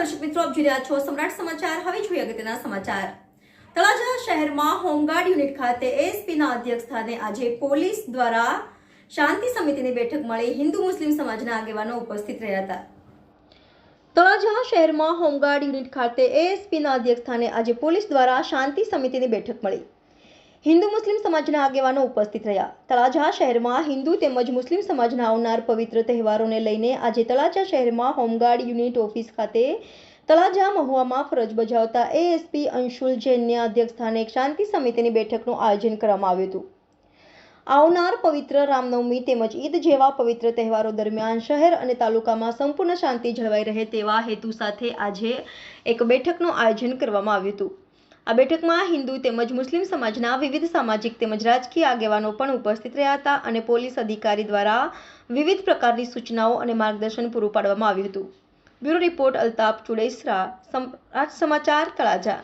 દર્શક મિત્રો, આપ જોઈ રહ્યા છો સમ્રાટ સમાચાર. હવે જોઈએ અગત્યના સમાચાર. તળાજા શહેરમાં હોમગાર્ડ યુનિટ ખાતે એસપીના અધ્યક્ષ સ્થાને આજે પોલીસ દ્વારા શાંતિ સમિતિની બેઠક મળી. હિન્દુ મુસ્લિમ સમાજના આગેવાનો ઉપસ્થિત રહ્યા હતા. તળાજા શહેરમાં હોમગાર્ડ યુનિટ ખાતે એએસપીના અધ્યક્ષ સ્થાને આજે પોલીસ દ્વારા શાંતિ સમિતિની બેઠક મળી. હિન્દુ મુસ્લિમ સમાજના આગેવાનો ઉપસ્થિત રહ્યા. તળાજા શહેરમાં હિન્દુ તેમજ મુસ્લિમ સમાજના આવનાર પવિત્ર તહેવારોને લઈને આજે તળાજા શહેરમાં હોમગાર્ડ યુનિટ ઓફિસ ખાતે તળાજા મહુવામાં ફરજ બજાવતા એએસપી અંશુલ જૈનના અધ્યક્ષસ્થાને એક શાંતિ સમિતિની બેઠકનું આયોજન કરવામાં આવ્યું હતું. આવનાર પવિત્ર રામનવમી તેમજ ઈદ જેવા પવિત્ર તહેવારો દરમિયાન શહેર અને તાલુકામાં સંપૂર્ણ શાંતિ જળવાઈ રહે તેવા હેતુ સાથે આજે એક બેઠકનું આયોજન કરવામાં આવ્યું હતું. આ બેઠકમાં હિન્દુ તેમજ મુસ્લિમ સમાજના વિવિધ સામાજિક તેમજ રાજકીય આગેવાનો પણ ઉપસ્થિત રહ્યા હતા અને પોલીસ અધિકારી દ્વારા વિવિધ પ્રકારની સૂચનાઓ અને માર્ગદર્શન પૂરું પાડવામાં આવ્યું હતું. બ્યુરો રિપોર્ટ અલ્તાફ ચુડેસરા સમાચાર તળાજા.